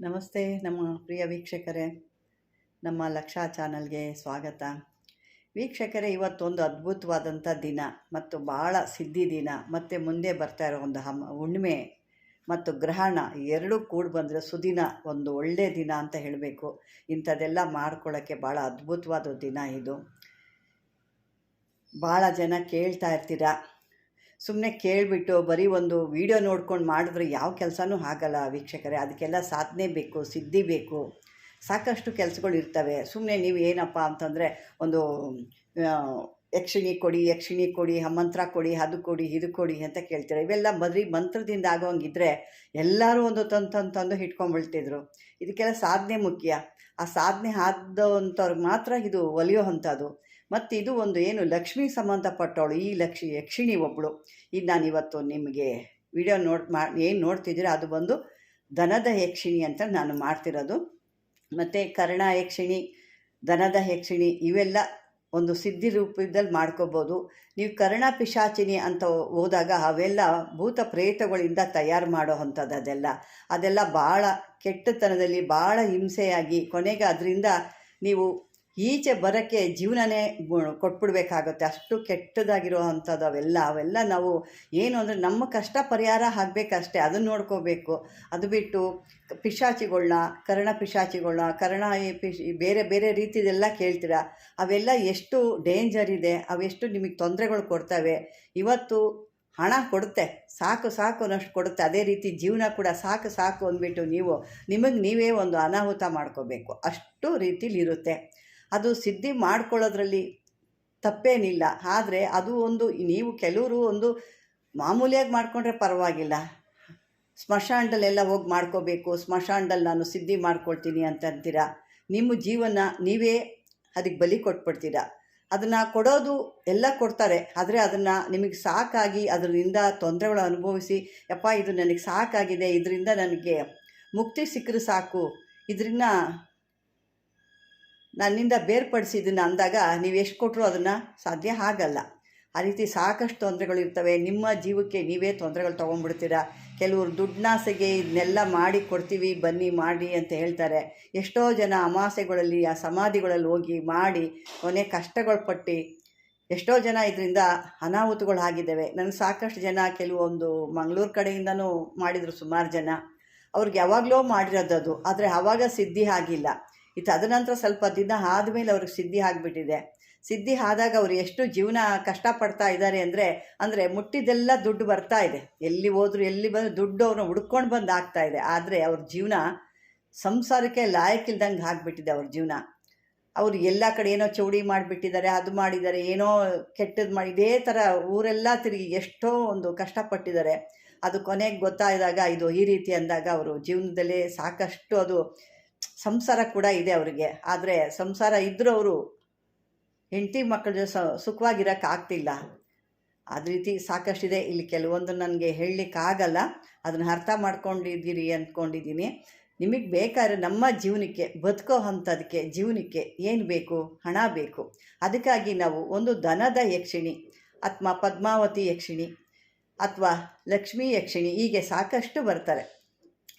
ನಮಸ್ತೆ, ನಮ್ಮ ಪ್ರಿಯ ವೀಕ್ಷಕರೇ. ನಮ್ಮ ಲಕ್ಷಾ ಚಾನಲ್ಗೆ ಸ್ವಾಗತ. ವೀಕ್ಷಕರೇ, ಇವತ್ತೊಂದು ಅದ್ಭುತವಾದಂಥ ದಿನ ಮತ್ತು ಭಾಳ ಸಿದ್ಧಿ ದಿನ ಮತ್ತು ಮುಂದೆ ಬರ್ತಾ ಇರೋ ಒಂದು ಹಮ್, ಹುಣ್ಣಿಮೆ ಮತ್ತು ಗ್ರಹಣ ಎರಡೂ ಕೂಡಿ ಬಂದರೆ ಸುದಿನ ಒಂದು ಒಳ್ಳೆಯ ದಿನ ಅಂತ ಹೇಳಬೇಕು. ಇಂಥದ್ದೆಲ್ಲ ಮಾಡ್ಕೊಳ್ಳೋಕ್ಕೆ ಭಾಳ ಅದ್ಭುತವಾದ ದಿನ ಇದು. ಭಾಳ ಜನ ಕೇಳ್ತಾ ಇರ್ತೀರ? ಸುಮ್ಮನೆ ಕೇಳಿಬಿಟ್ಟು ಬರೀ ಒಂದು ವಿಡಿಯೋ ನೋಡ್ಕೊಂಡು ಮಾಡಿದ್ರೆ ಯಾವ ಕೆಲಸನೂ ಆಗಲ್ಲ ವೀಕ್ಷಕರೇ. ಅದಕ್ಕೆಲ್ಲ ಸಾಧನೆ ಬೇಕು, ಸಿದ್ಧಿ ಬೇಕು. ಸಾಕಷ್ಟು ಕೆಲಸಗಳು ಇರ್ತವೆ. ಸುಮ್ಮನೆ ನೀವು ಏನಪ್ಪ ಅಂತಂದರೆ ಒಂದು ಯಕ್ಷಿಣಿ ಕೊಡಿ ಯಕ್ಷಿಣಿ ಕೊಡಿ ಮಂತ್ರ ಕೊಡಿ, ಅದು ಕೊಡಿ, ಇದು ಕೊಡಿ ಅಂತ ಕೇಳ್ತಾರೆ. ಇವೆಲ್ಲ ಬರೀ ಮಂತ್ರದಿಂದ ಆಗೋಂಗಿದ್ರೆ ಎಲ್ಲರೂ ಒಂದು ತಂದು ತಂದು ತಂದು ಇದಕ್ಕೆಲ್ಲ ಸಾಧನೆ ಮುಖ್ಯ. ಆ ಸಾಧನೆ ಆದಂಥವ್ರಿಗೆ ಮಾತ್ರ ಇದು ಒಲಿಯೋ ಅಂಥದ್ದು. ಮತ್ತು ಇದು ಒಂದು ಏನು ಲಕ್ಷ್ಮಿ ಸಂಬಂಧಪಟ್ಟವಳು, ಈ ಲಕ್ಷ್ಮಿ ಯಕ್ಷಿಣಿ ಒಬ್ಬಳು ಇದು ನಾನು ಇವತ್ತು ನಿಮಗೆ ವಿಡಿಯೋ ನೋಡ್ ಮಾ, ಏನು ನೋಡ್ತಿದ್ದೀರ, ಅದು ಬಂದು ದನದ ಯಕ್ಷಿಣಿ ಅಂತ ನಾನು ಮಾಡ್ತಿರೋದು. ಮತ್ತು ಕರ್ಣ ಯಕ್ಷಿಣಿ ದನದ ಯಕ್ಷಿಣಿ, ಇವೆಲ್ಲ ಒಂದು ಸಿದ್ಧಿ ರೂಪದಲ್ಲಿ ಮಾಡ್ಕೋಬೋದು. ನೀವು ಕರ್ಣ ಪಿಶಾಚಿನಿ ಅಂತ ಹೋದಾಗ ಅವೆಲ್ಲ ಭೂತ ಪ್ರೇತಗಳಿಂದ ತಯಾರು ಮಾಡೋ ಅಂಥದ್ದು ಅದೆಲ್ಲ. ಅದೆಲ್ಲ ಭಾಳ ಕೆಟ್ಟತನದಲ್ಲಿ ಭಾಳ ಹಿಂಸೆಯಾಗಿ ಕೊನೆಗೆ ಅದರಿಂದ ನೀವು ಈಚೆ ಬರೋಕ್ಕೆ ಜೀವನನೇ ಕೊಟ್ಬಿಡ್ಬೇಕಾಗುತ್ತೆ. ಅಷ್ಟು ಕೆಟ್ಟದಾಗಿರೋ ಅಂಥದ್ದು ಅವೆಲ್ಲ. ಅವೆಲ್ಲ ನಾವು ಏನು ಅಂದರೆ ನಮ್ಮ ಕಷ್ಟ ಪರಿಹಾರ ಆಗಬೇಕಷ್ಟೇ. ಅದನ್ನು ನೋಡ್ಕೋಬೇಕು. ಅದು ಬಿಟ್ಟು ಪಿಶಾಚಿಗಳನ್ನ ಕರ್ಣ ಪಿಶಾಚಿಗಳನ್ನ ಕರ್ಣ ಪಿಶ್ ಬೇರೆ ಬೇರೆ ರೀತಿದೆಲ್ಲ ಕೇಳ್ತೀರ? ಅವೆಲ್ಲ ಎಷ್ಟು ಡೇಂಜರ್ ಇದೆ. ಅವೆಷ್ಟು ನಿಮಗೆ ತೊಂದರೆಗಳು ಕೊಡ್ತವೆ. ಇವತ್ತು ಹಣ ಕೊಡುತ್ತೆ. ಸಾಕು ಸಾಕು ಅನ್ನೋಷ್ಟು ಕೊಡುತ್ತೆ. ಅದೇ ರೀತಿ ಜೀವನ ಕೂಡ ಸಾಕು ಸಾಕು ಅಂದ್ಬಿಟ್ಟು ನೀವು, ನಿಮಗೆ ನೀವೇ ಒಂದು ಅನಾಹುತ ಮಾಡ್ಕೋಬೇಕು. ಅಷ್ಟು ರೀತಿಲಿ ಇರುತ್ತೆ ಅದು ಸಿದ್ಧಿ ಮಾಡ್ಕೊಳ್ಳೋದ್ರಲ್ಲಿ ತಪ್ಪೇನಿಲ್ಲ. ಆದರೆ ಅದು ಒಂದು, ನೀವು ಕೆಲವರು ಒಂದು ಮಾಮೂಲಿಯಾಗಿ ಮಾಡಿಕೊಂಡ್ರೆ ಪರವಾಗಿಲ್ಲ. ಸ್ಮಶಾನದಲ್ಲೆಲ್ಲ ಹೋಗಿ ಮಾಡ್ಕೋಬೇಕು, ಸ್ಮಶಾನದಲ್ಲಿ ನಾನು ಸಿದ್ಧಿ ಮಾಡ್ಕೊಳ್ತೀನಿ ಅಂತ ಅಂತೀರಾ? ನಿಮ್ಮ ಜೀವನ ನೀವೇ ಅದಕ್ಕೆ ಬಲಿ ಕೊಟ್ಬಿಡ್ತೀರಾ? ಅದನ್ನು ಕೊಡೋದು ಎಲ್ಲ ಕೊಡ್ತಾರೆ. ಆದರೆ ಅದನ್ನು ನಿಮಗೆ ಸಾಕಾಗಿ ಅದರಿಂದ ತೊಂದರೆಗಳು ಅನುಭವಿಸಿ, ಯಪ್ಪ ಇದು ನನಗೆ ಸಾಕಾಗಿದೆ, ಇದರಿಂದ ನನಗೆ ಮುಕ್ತಿ ಸಿಕ್ಕರೆ ಸಾಕು. ಇದರಿಂದ ನನ್ನಿಂದ ಬೇರ್ಪಡಿಸಿದ್ದೀನಿ ಅಂದಾಗ ನೀವು ಎಷ್ಟು ಕೊಟ್ಟರು ಅದನ್ನು ಸಾಧ್ಯ ಆಗಲ್ಲ. ಆ ರೀತಿ ಸಾಕಷ್ಟು ತೊಂದರೆಗಳು ಇರ್ತವೆ. ನಿಮ್ಮ ಜೀವಕ್ಕೆ ನೀವೇ ತೊಂದರೆಗಳು ತೊಗೊಂಡ್ಬಿಡ್ತೀರಾ? ಕೆಲವರು ದುಡ್ಡಾಸೆಗೆ ಇದನ್ನೆಲ್ಲ ಮಾಡಿ ಕೊಡ್ತೀವಿ, ಬನ್ನಿ, ಮಾಡಿ ಅಂತ ಹೇಳ್ತಾರೆ. ಎಷ್ಟೋ ಜನ ಅಮಾಸೆಗಳಲ್ಲಿ, ಆ ಸಮಾಧಿಗಳಲ್ಲಿ ಹೋಗಿ ಮಾಡಿ ಕೊನೆ ಕಷ್ಟಗಳು ಪಟ್ಟು ಎಷ್ಟೋ ಜನ ಇದರಿಂದ ಅನಾಹುತಗಳು ಆಗಿದ್ದಾವೆ. ನನಗೆ ಸಾಕಷ್ಟು ಜನ ಕೆಲವೊಂದು ಮಂಗಳೂರು ಕಡೆಯಿಂದನೂ ಮಾಡಿದರು ಸುಮಾರು ಜನ. ಅವ್ರಿಗೆ ಯಾವಾಗಲೋ ಮಾಡಿರೋದು ಆದರೆ ಆವಾಗ ಸಿದ್ಧಿ ಆಗಿಲ್ಲ. ಇದು ತದನಂತರ ಸ್ವಲ್ಪ ದಿನ ಆದಮೇಲೆ ಅವ್ರಿಗೆ ಸಿದ್ಧಿ ಆಗಿಬಿಟ್ಟಿದೆ. ಸಿದ್ಧಿ ಆದಾಗ ಅವರು ಎಷ್ಟು ಜೀವನ ಕಷ್ಟಪಡ್ತಾ ಇದ್ದಾರೆ ಅಂದರೆ ಅಂದರೆ ಮುಟ್ಟಿದೆಲ್ಲ ದುಡ್ಡು ಬರ್ತಾ ಇದೆ. ಎಲ್ಲಿ ಹೋದ್ರು, ಎಲ್ಲಿ ಬಂದು ದುಡ್ಡು ಅವ್ರನ್ನ ಹುಡ್ಕೊಂಡು ಬಂದು ಆಗ್ತಾ ಇದೆ. ಆದರೆ ಅವ್ರ ಜೀವನ ಸಂಸಾರಕ್ಕೆ ಲಾಯಕ್ಕಿಲ್ದಂಗೆ ಆಗಿಬಿಟ್ಟಿದೆ ಅವ್ರ ಜೀವನ. ಅವರು ಎಲ್ಲ ಕಡೆ ಏನೋ ಚೌಡಿ ಮಾಡಿಬಿಟ್ಟಿದ್ದಾರೆ, ಅದು ಮಾಡಿದ್ದಾರೆ, ಏನೋ ಕೆಟ್ಟದ್ದು ಮಾಡಿ, ಇದೇ ಥರ ಊರೆಲ್ಲ ತಿರುಗಿ ಎಷ್ಟೋ ಒಂದು ಕಷ್ಟಪಟ್ಟಿದ್ದಾರೆ. ಅದು ಕೊನೆಗೆ ಗೊತ್ತಾದಾಗ ಇದು ಈ ರೀತಿ ಅಂದಾಗ ಅವರು ಜೀವನದಲ್ಲೇ ಸಾಕಷ್ಟು ಅದು ಸಂಸಾರ ಕೂಡ ಇದೆ ಅವರಿಗೆ. ಆದರೆ ಸಂಸಾರ ಇದ್ದರೂ ಅವರು ಹೆಂಡತಿ ಮಕ್ಕಳ ಜೊತೆ ಸುಖವಾಗಿರೋಕ್ಕಾಗ್ತಿಲ್ಲ ಅದ ರೀತಿ ಸಾಕಷ್ಟಿದೆ. ಇಲ್ಲಿ ಕೆಲವೊಂದು ನನಗೆ ಹೇಳಲಿಕ್ಕಾಗಲ್ಲ ಅದನ್ನು ಅರ್ಥ ಮಾಡ್ಕೊಂಡಿದ್ದೀರಿ ಅಂದ್ಕೊಂಡಿದ್ದೀನಿ ನಿಮಗೆ ಬೇಕಾದ್ರೆ ನಮ್ಮ ಜೀವನಕ್ಕೆ ಬದುಕೋ ಅಂಥದಕ್ಕೆ ಜೀವನಕ್ಕೆ ಏನು ಬೇಕು? ಹಣ ಬೇಕು. ಅದಕ್ಕಾಗಿ ನಾವು ಒಂದು ದನದ ಯಕ್ಷಿಣಿ ಅಥವಾ ಪದ್ಮಾವತಿ ಯಕ್ಷಿಣಿ ಅಥವಾ ಲಕ್ಷ್ಮೀ ಯಕ್ಷಿಣಿ ಹೀಗೆ ಸಾಕಷ್ಟು ಬರ್ತಾರೆ.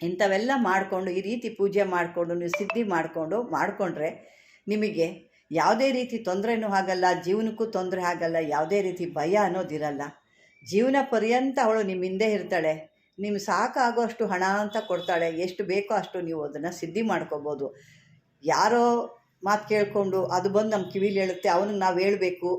ಇಂಥವೆಲ್ಲ ಮಾಡಿಕೊಂಡು, ಈ ರೀತಿ ಪೂಜೆ ಮಾಡಿಕೊಂಡು, ನೀವು ಸಿದ್ಧಿ ಮಾಡಿಕೊಂಡು, ಮಾಡಿಕೊಂಡ್ರೆ ನಿಮಗೆ ಯಾವುದೇ ರೀತಿ ತೊಂದರೆನೂ ಆಗಲ್ಲ, ಜೀವನಕ್ಕೂ ತೊಂದರೆ ಆಗಲ್ಲ, ಯಾವುದೇ ರೀತಿ ಭಯ ಅನ್ನೋದಿರಲ್ಲ. ಜೀವನ ಪರ್ಯಂತ ಅವಳು ನಿಮ್ಮ ಹಿಂದೆ ಇರ್ತಾಳೆ. ನಿಮ್ಗೆ ಸಾಕಾಗೋ ಅಷ್ಟು ಹಣ ಅಂತ ಕೊಡ್ತಾಳೆ. ಎಷ್ಟು ಬೇಕೋ ಅಷ್ಟು ನೀವು ಅದನ್ನು ಸಿದ್ಧಿ ಮಾಡ್ಕೋಬೋದು. ಯಾರೋ ಮಾತು ಕೇಳಿಕೊಂಡು ಅದು ಬಂದು ನಮ್ಮ ಕಿವಿಲಿ ಹೇಳುತ್ತೆ, ಅವನಿಗೆ ನಾವು ಹೇಳಬೇಕು.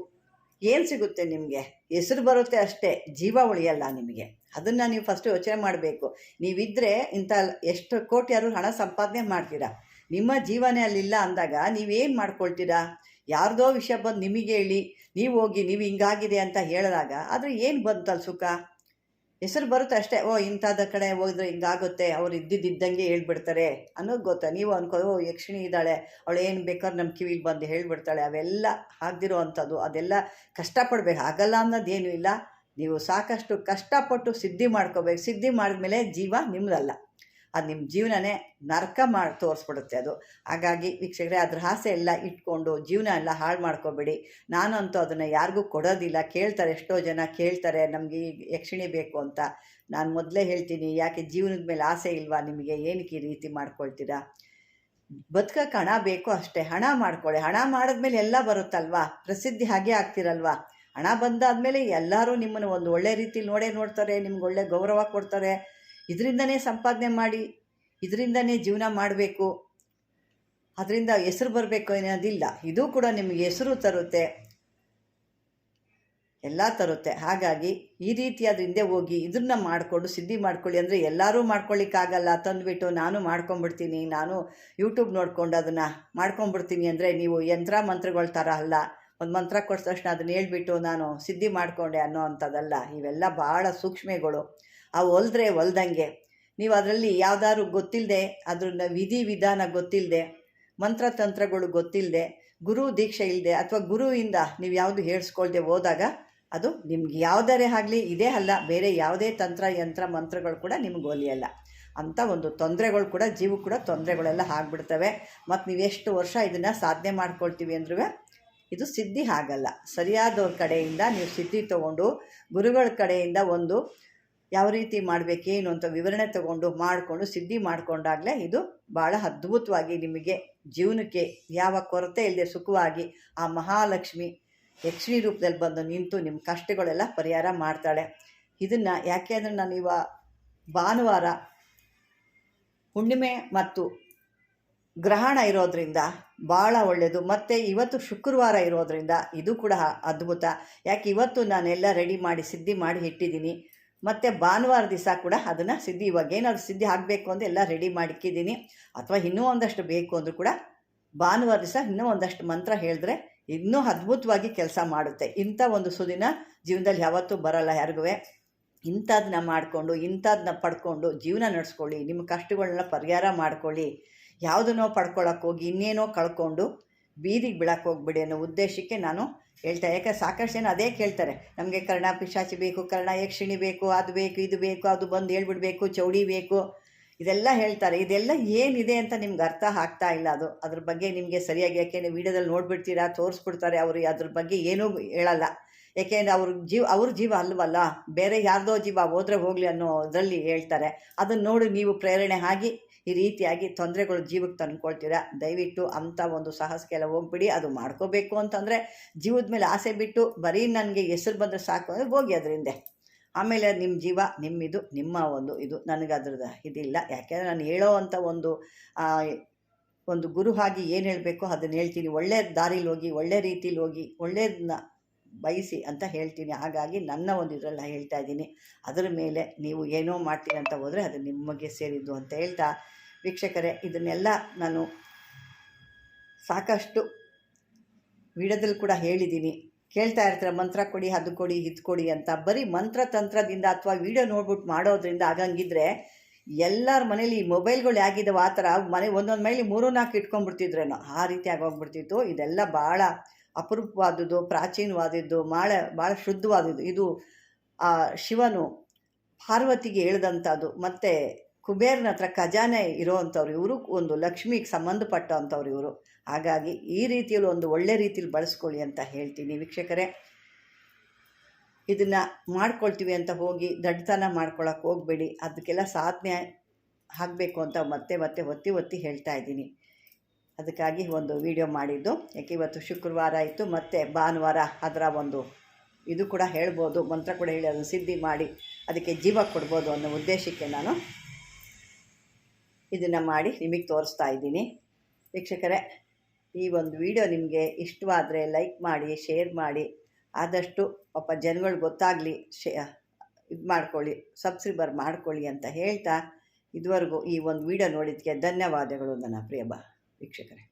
ಏನು ಸಿಗುತ್ತೆ ನಿಮಗೆ? ಹೆಸರು ಬರುತ್ತೆ ಅಷ್ಟೇ, ಜೀವ ಉಳಿಯಲ್ಲ ನಿಮಗೆ. ಅದನ್ನು ನೀವು ಫಸ್ಟ್ ಯೋಚನೆ ಮಾಡಬೇಕು. ನೀವಿದ್ದರೆ ಇಂಥ ಎಷ್ಟು ಕೋಟಿ ಯಾರು ಹಣ ಸಂಪಾದನೆ ಮಾಡ್ತೀರಾ. ನಿಮ್ಮ ಜೀವನೇ ಅಲ್ಲಿಲ್ಲ ಅಂದಾಗ ನೀವೇನು ಮಾಡ್ಕೊಳ್ತೀರಾ? ಯಾರ್ದೋ ವಿಷಯ ಬಂದು ನಿಮಗೆ ಹೇಳಿ, ನೀವು ಹೋಗಿ, ನೀವು ಹಿಂಗಾಗಿದೆ ಅಂತ ಹೇಳಿದಾಗ ಆದರೆ ಏನು ಬಂತಲ್ಲ ಸುಖ? ಹೆಸರು ಬರುತ್ತೆ ಅಷ್ಟೇ. ಓ ಇಂಥದ ಕಡೆ ಹೋದ್ರೆ ಹಿಂಗಾಗುತ್ತೆ, ಅವ್ರು ಇದ್ದಿದ್ದಂಗೆ ಹೇಳ್ಬಿಡ್ತಾರೆ ಅನ್ನೋದು ಗೊತ್ತಾ? ನೀವು ಅನ್ಕೋ, ಓ, ಯಕ್ಷಿಣಿ ಇದ್ದಾಳೆ, ಅವಳು ಏನು ಬೇಕಾದ್ರೆ ನಮ್ಮ ಕಿವಿಲಿ ಬಂದು ಹೇಳ್ಬಿಡ್ತಾಳೆ. ಅವೆಲ್ಲ ಆಗದಿರೋ ಅಂಥದ್ದು ಅದೆಲ್ಲ ಕಷ್ಟಪಡ್ಬೇಕು. ಆಗಲ್ಲ ಅನ್ನೋದೇನು ಇಲ್ಲ. ನೀವು ಸಾಕಷ್ಟು ಕಷ್ಟಪಟ್ಟು ಸಿದ್ಧಿ ಮಾಡ್ಕೋಬೇಕು. ಸಿದ್ಧಿ ಮಾಡಿದ್ಮೇಲೆ ಜೀವ ನಿಮ್ಮದಲ್ಲ ಅದು ನಿಮ್ಮ ಜೀವನನೇ ನರಕ ಮಾಡಿ, ತೋರಿಸ್ಬಿಡುತ್ತೆ ಅದು. ಹಾಗಾಗಿ ವೀಕ್ಷಕರೇ, ಅದ್ರ ಆಸೆ ಎಲ್ಲ ಇಟ್ಕೊಂಡು ಜೀವನ ಎಲ್ಲ ಹಾಳು ಮಾಡ್ಕೋಬೇಡಿ. ನಾನಂತೂ ಅದನ್ನು ಯಾರಿಗೂ ಕೊಡೋದಿಲ್ಲ. ಕೇಳ್ತಾರೆ, ಎಷ್ಟೋ ಜನ ಕೇಳ್ತಾರೆ, ನಮಗೆ ಯಕ್ಷಿಣಿ ಬೇಕು ಅಂತ. ನಾನು ಮೊದಲೇ ಹೇಳ್ತೀನಿ, ಯಾಕೆ ಜೀವನದ ಮೇಲೆ ಆಸೆ ಇಲ್ವಾ? ನಿಮಗೆ ಏನಕ್ಕೆ ಈ ರೀತಿ ಮಾಡ್ಕೊಳ್ತೀರಾ? ಬದುಕಕ್ಕೆ ಹಣ ಬೇಕು ಅಷ್ಟೇ. ಹಣ ಮಾಡ್ಕೊಳ್ಳಿ. ಹಣ ಮಾಡಿದ್ಮೇಲೆ ಎಲ್ಲ ಬರುತ್ತಲ್ವಾ? ಪ್ರಸಿದ್ಧಿ ಹಾಗೆ ಆಗ್ತಿರಲ್ವಾ? ಹಣ ಬಂದಾದಮೇಲೆ ಎಲ್ಲರೂ ನಿಮ್ಮನ್ನು ಒಂದು ಒಳ್ಳೆ ರೀತಿಲಿ ನೋಡೇ ನೋಡ್ತಾರೆ, ನಿಮ್ಗೆ ಒಳ್ಳೆ ಗೌರವ ಕೊಡ್ತಾರೆ. ಇದರಿಂದನೇ ಸಂಪಾದನೆ ಮಾಡಿ, ಇದರಿಂದನೇ ಜೀವನ ಮಾಡಬೇಕು. ಅದರಿಂದ ಹೆಸರು ಬರಬೇಕು ಅನ್ನೋದಿಲ್ಲ. ಇದು ಕೂಡ ನಿಮಗೆ ಹೆಸರು ತರುತ್ತೆ. ಎಲ್ಲ ತರುತ್ತೆ. ಹಾಗಾಗಿ ಈ ರೀತಿ ಅದ್ರ ಹಿಂದೆ ಹೋಗಿ ಇದನ್ನ ಮಾಡಿಕೊಂಡು ಸಿದ್ಧಿ ಮಾಡ್ಕೊಳ್ಳಿ ಅಂದರೆ ಎಲ್ಲರೂ ಮಾಡ್ಕೊಳ್ಳಿಕ್ಕಾಗಲ್ಲ. ತಂದುಬಿಟ್ಟು ನಾನು ಮಾಡ್ಕೊಂಬಿಡ್ತೀನಿ ನಾನು ಯೂಟ್ಯೂಬ್ ನೋಡ್ಕೊಂಡು ಅದನ್ನು ಮಾಡ್ಕೊಂಬಿಡ್ತೀನಿ ಅಂದರೆ ನೀವು ಯಂತ್ರ ಮಂತ್ರಗಳ ಥರ ಅಲ್ಲ. ಒಂದು ಮಂತ್ರ ಕೊಟ್ಟ ತಕ್ಷಣ ಅದನ್ನ ಹೇಳ್ಬಿಟ್ಟು ನಾನು ಸಿದ್ಧಿ ಮಾಡಿಕೊಂಡೆ ಅನ್ನೋ ಅಂಥದ್ದಲ್ಲ. ಇವೆಲ್ಲ ಭಾಳ ಸೂಕ್ಷ್ಮಗಳು. ಅವು ಹೊಲ್ದ್ರೆ ಹೊಲ್ದಂಗೆ. ನೀವು ಅದರಲ್ಲಿ ಯಾವ್ದಾದ್ರು ಗೊತ್ತಿಲ್ಲದೆ ಅದ್ರ ವಿಧಿ ವಿಧಾನ ಗೊತ್ತಿಲ್ಲದೆ ಮಂತ್ರತಂತ್ರಗಳು ಗೊತ್ತಿಲ್ಲದೆ ಗುರು ದೀಕ್ಷೆ ಇಲ್ಲದೆ ಅಥವಾ ಗುರುವಿಂದ ನೀವು ಯಾವುದು ಹೇಳಿಸ್ಕೊಳ್ದೆ ಹೋದಾಗ ಅದು ನಿಮ್ಗೆ ಯಾವುದರೇ ಆಗಲಿ ಇದೇ ಅಲ್ಲ, ಬೇರೆ ಯಾವುದೇ ತಂತ್ರ, ಯಂತ್ರ, ಮಂತ್ರಗಳು ಕೂಡ ನಿಮ್ಗೆ ಒಲಿಯಲ್ಲ. ಅಂಥ ಒಂದು ತೊಂದರೆಗಳು ಕೂಡ ಜೀವಕ್ಕೆ ಕೂಡ ತೊಂದರೆಗಳೆಲ್ಲ ಆಗ್ಬಿಡ್ತವೆ. ಮತ್ತು ನೀವು ಎಷ್ಟು ವರ್ಷ ಇದನ್ನು ಸಾಧನೆ ಮಾಡ್ಕೊಳ್ತೀವಿ ಅಂದ್ರೂ ಇದು ಸಿದ್ಧಿ ಆಗಲ್ಲ. ಸರಿಯಾದವ್ರ ಕಡೆಯಿಂದ ನೀವು ಸಿದ್ಧಿ ತೊಗೊಂಡು ಗುರುಗಳ ಕಡೆಯಿಂದ ಒಂದು ಯಾವ ರೀತಿ ಮಾಡಬೇಕೇನು ಅಂತ ವಿವರಣೆ ತಗೊಂಡು ಮಾಡಿಕೊಂಡು ಸಿದ್ಧಿ ಮಾಡಿಕೊಂಡಾಗಲೇ ಇದು ಭಾಳ ಅದ್ಭುತವಾಗಿ ನಿಮಗೆ ಜೀವನಕ್ಕೆ ಯಾವ ಕೊರತೆ ಇಲ್ಲದೆ ಸುಖವಾಗಿ ಆ ಮಹಾಲಕ್ಷ್ಮಿ ಲಕ್ಷ್ಮಿ ರೂಪದಲ್ಲಿ ಬಂದು ನಿಂತು ನಿಮ್ಮ ಕಷ್ಟಗಳೆಲ್ಲ ಪರಿಹಾರ ಮಾಡ್ತಾಳೆ. ಇದನ್ನು ಯಾಕೆ ಅಂದರೆ ನಾನು ಇವ ಭಾನುವಾರ ಹುಣ್ಣಿಮೆ ಮತ್ತು ಗ್ರಹಣ ಇರೋದ್ರಿಂದ ಭಾಳ ಒಳ್ಳೆಯದು ಮತ್ತು ಇವತ್ತು ಶುಕ್ರವಾರ ಇರೋದ್ರಿಂದ ಇದು ಕೂಡ ಅದ್ಭುತ. ಯಾಕೆ ಇವತ್ತು ನಾನೆಲ್ಲ ರೆಡಿ ಮಾಡಿ, ಸಿದ್ಧಿ ಮಾಡಿ ಇಟ್ಟಿದ್ದೀನಿ. ಮತ್ತು ಭಾನುವಾರ ದಿವಸ ಕೂಡ ಅದನ್ನು ಸಿದ್ಧಿ, ಇವಾಗ ಏನಾದರೂ ಸಿದ್ಧಿ ಆಗಬೇಕು ಅಂದರೆ ಎಲ್ಲ ರೆಡಿ ಮಾಡಿಕ್ಕಿದ್ದೀನಿ. ಅಥವಾ ಇನ್ನೂ ಒಂದಷ್ಟು ಬೇಕು ಅಂದರೂ ಕೂಡ ಭಾನುವಾರ ದಿವಸ ಇನ್ನೂ ಒಂದಷ್ಟು ಮಂತ್ರ ಹೇಳಿದ್ರೆ ಇನ್ನೂ ಅದ್ಭುತವಾಗಿ ಕೆಲಸ ಮಾಡುತ್ತೆ. ಇಂಥ ಒಂದು ಸುದಿನ ಜೀವನದಲ್ಲಿ ಯಾವತ್ತೂ ಬರಲ್ಲ ಯಾರಿಗೂ ಇಂಥದನ್ನ ಮಾಡಿಕೊಂಡು ಇಂಥದನ್ನ ಪಡ್ಕೊಂಡು ಜೀವನ ನಡೆಸ್ಕೊಳ್ಳಿ. ನಿಮ್ಮ ಕಷ್ಟಗಳನ್ನ ಪರಿಹಾರ ಮಾಡ್ಕೊಳ್ಳಿ. ಯಾವುದನ್ನೋ ಪಡ್ಕೊಳಕ್ಕೆ ಹೋಗಿ ಇನ್ನೇನೋ ಕಳ್ಕೊಂಡು ಬೀದಿಗೆ ಬಿಳಕ್ಕೆ ಹೋಗ್ಬಿಡಿ ಅನ್ನೋ ಉದ್ದೇಶಕ್ಕೆ ನಾನು ಹೇಳ್ತಾ ಯಾಕೆ ಸಾಕಷ್ಟು ಜನ ಅದೇ ಕೇಳ್ತಾರೆ. ನಮಗೆ ಕರ್ಣ ಪಿಶಾಚಿ ಬೇಕು, ಕರ್ಣ ಯಕ್ಷಿಣಿ ಬೇಕು, ಅದು ಬೇಕು, ಇದು ಬೇಕು, ಅದು ಬಂದು ಹೇಳ್ಬಿಡ್ಬೇಕು, ಚೌಡಿ ಬೇಕು. ಇದೆಲ್ಲ ಹೇಳ್ತಾರೆ. ಇದೆಲ್ಲ ಏನಿದೆ ಅಂತ ನಿಮ್ಗೆ ಅರ್ಥ ಆಗ್ತಾ ಇಲ್ಲ ಅದು. ಅದ್ರ ಬಗ್ಗೆ ನಿಮಗೆ ಸರಿಯಾಗಿ ಯಾಕೆಂದರೆ ವೀಡಿಯೋದಲ್ಲಿ ನೋಡ್ಬಿಡ್ತೀರಾ, ತೋರಿಸ್ಬಿಡ್ತಾರೆ ಅವರು, ಅದ್ರ ಬಗ್ಗೆ ಏನೂ ಹೇಳಲ್ಲ. ಯಾಕೆಂದರೆ ಅವ್ರ ಜೀವ ಅವ್ರ ಜೀವ ಅಲ್ವಲ್ಲ? ಬೇರೆ ಯಾರ್ದೋ ಜೀವ ಹೋದ್ರೆ ಹೋಗಲಿ ಅನ್ನೋ ಅದರಲ್ಲಿ ಹೇಳ್ತಾರೆ. ಅದನ್ನು ನೋಡಿ ನೀವು ಪ್ರೇರಣೆ ಆಗಿ ಈ ರೀತಿಯಾಗಿ ತೊಂದರೆಗಳು ಜೀವಕ್ಕೆ ತಂದ್ಕೊಳ್ತೀರಾ? ದಯವಿಟ್ಟು ಅಂಥ ಒಂದು ಸಾಹಸಕ್ಕೆಲ್ಲ ಹೋಗ್ಬಿಡಿ. ಅದು ಮಾಡ್ಕೋಬೇಕು ಅಂತಂದರೆ ಜೀವದ ಮೇಲೆ ಆಸೆ ಬಿಟ್ಟು ಬರೀ ನನಗೆ ಹೆಸರು ಬಂದರೆ ಸಾಕು ಅಂದರೆ ಹೋಗಿ ಅದರಿಂದ. ಆಮೇಲೆ ನಿಮ್ಮ ಜೀವ, ನಿಮ್ಮಿದು, ನಿಮ್ಮ ಒಂದು ಇದು. ನನಗೆ ಅದ್ರದ್ದು ಇದಿಲ್ಲ. ಯಾಕೆಂದರೆ ನಾನು ಹೇಳೋ ಅಂಥ ಒಂದು ಒಂದು ಗುರು ಆಗಿ ಏನು ಹೇಳಬೇಕು ಅದನ್ನು ಹೇಳ್ತೀನಿ. ಒಳ್ಳೆಯ ದಾರಿಲಿ ಹೋಗಿ, ಒಳ್ಳೆ ರೀತಿಲಿ ಹೋಗಿ ಒಳ್ಳೆಯದನ್ನ ಬಯಸಿ ಅಂತ ಹೇಳ್ತೀನಿ. ಹಾಗಾಗಿ ನನ್ನ ಒಂದು ಇದರಲ್ಲಿ ಹೇಳ್ತಾ ಇದ್ದೀನಿ. ಅದರ ಮೇಲೆ ನೀವು ಏನೋ ಮಾಡ್ತೀನಿ ಅಂತ ಹೋದರೆ ಅದು ನಿಮಗೆ ಸೇರಿದ್ದು ಅಂತ ಹೇಳ್ತಾ ವೀಕ್ಷಕರೇ, ಇದನ್ನೆಲ್ಲ ನಾನು ಸಾಕಷ್ಟು ವಿಡಿಯೋದಲ್ಲಿ ಕೂಡ ಹೇಳಿದ್ದೀನಿ. ಕೇಳ್ತಾ ಇರ್ತಾರೆ, ಮಂತ್ರ ಕೊಡಿ, ಅದು ಕೊಡಿ, ಇದು ಕೊಡಿ ಅಂತ. ಬರೀ ಮಂತ್ರ ತಂತ್ರದಿಂದ ಅಥವಾ ವಿಡಿಯೋ ನೋಡ್ಬಿಟ್ಟು ಮಾಡೋದ್ರಿಂದ ಆಗಂಗಿದ್ರೆ ಎಲ್ಲರ ಮನೇಲಿ ಈ ಮೊಬೈಲ್ಗಳು ಹೇಗಿದ್ದಾವೆ ಆ ಥರ ಮನೆ ಒಂದೊಂದು ಮೈಲಿ ಮೂರು ನಾಲ್ಕು ಇಟ್ಕೊಂಡ್ಬಿಡ್ತಿದ್ರೇನೋ, ಆ ರೀತಿ ಆಗೋಗ್ಬಿಡ್ತಿತ್ತು. ಇದೆಲ್ಲ ಭಾಳ ಅಪರೂಪವಾದದ್ದು, ಪ್ರಾಚೀನವಾದದ್ದು ಭಾಳ ಭಾಳ ಶುದ್ಧವಾದದ್ದು. ಇದು ಆ ಶಿವನು ಪಾರ್ವತಿಗೆ ಹೇಳಿದಂಥದ್ದು. ಮತ್ತು ಕುಬೇರನ ಹತ್ರ ಖಜಾನೆ ಇರೋವಂಥವ್ರು ಇವರು, ಒಂದು ಲಕ್ಷ್ಮಿಗೆ ಸಂಬಂಧಪಟ್ಟಂಥವ್ರು ಇವರು. ಹಾಗಾಗಿ ಈ ರೀತಿಯಲ್ಲಿ ಒಂದು ಒಳ್ಳೆ ರೀತಿಯಲ್ಲಿ ಬಳಸ್ಕೊಳ್ಳಿ ಅಂತ ಹೇಳ್ತೀನಿ ವೀಕ್ಷಕರೇ. ಇದನ್ನು ಮಾಡ್ಕೊಳ್ತೀವಿ ಅಂತ ಹೋಗಿ ದಡ್ಡತನ ಮಾಡ್ಕೊಳಕ್ಕೆ ಹೋಗಬೇಡಿ. ಅದಕ್ಕೆಲ್ಲ ಸಾಧನೆ ಆಗಬೇಕು ಅಂತ ಮತ್ತೆ ಮತ್ತೆ ಒತ್ತಿ ಒತ್ತಿ ಹೇಳ್ತಾ ಇದ್ದೀನಿ. ಅದಕ್ಕಾಗಿ ಒಂದು ವಿಡಿಯೋ ಮಾಡಿದ್ದು. ಯಾಕೆ ಇವತ್ತು ಶುಕ್ರವಾರ ಇತ್ತು ಮತ್ತು ಭಾನುವಾರ ಅದರ ಒಂದು ಇದು ಕೂಡ ಹೇಳ್ಬೋದು, ಮಂತ್ರ ಕೂಡ ಹೇಳಿ ಅದನ್ನು ಸಿದ್ಧಿ ಮಾಡಿ ಅದಕ್ಕೆ ಜೀವ ಕೊಡ್ಬೋದು ಅನ್ನೋ ಉದ್ದೇಶಕ್ಕೆ ನಾನು ಇದನ್ನು ಮಾಡಿ ನಿಮಗೆ ತೋರಿಸ್ತಾ ಇದ್ದೀನಿ. ವೀಕ್ಷಕರೇ, ಈ ಒಂದು ವಿಡಿಯೋ ನಿಮಗೆ ಇಷ್ಟವಾದರೆ ಲೈಕ್ ಮಾಡಿ ಶೇರ್ ಮಾಡಿ, ಆದಷ್ಟು ಪಾಪ ಜನಗಳು ಗೊತ್ತಾಗಲಿ, ಶೇ, ಇದು ಮಾಡ್ಕೊಳ್ಳಿ ಸಬ್ಸ್ಕ್ರೈಬರ್ ಮಾಡ್ಕೊಳ್ಳಿ ಅಂತ ಹೇಳ್ತಾ ಇದುವರೆಗೂ ಈ ಒಂದು ವಿಡಿಯೋ ನೋಡಿದ್ದಕ್ಕೆ ಧನ್ಯವಾದಗಳು ನನ್ನ ಪ್ರಿಯ ಬ. ವೀಕ್ಷಕರೇ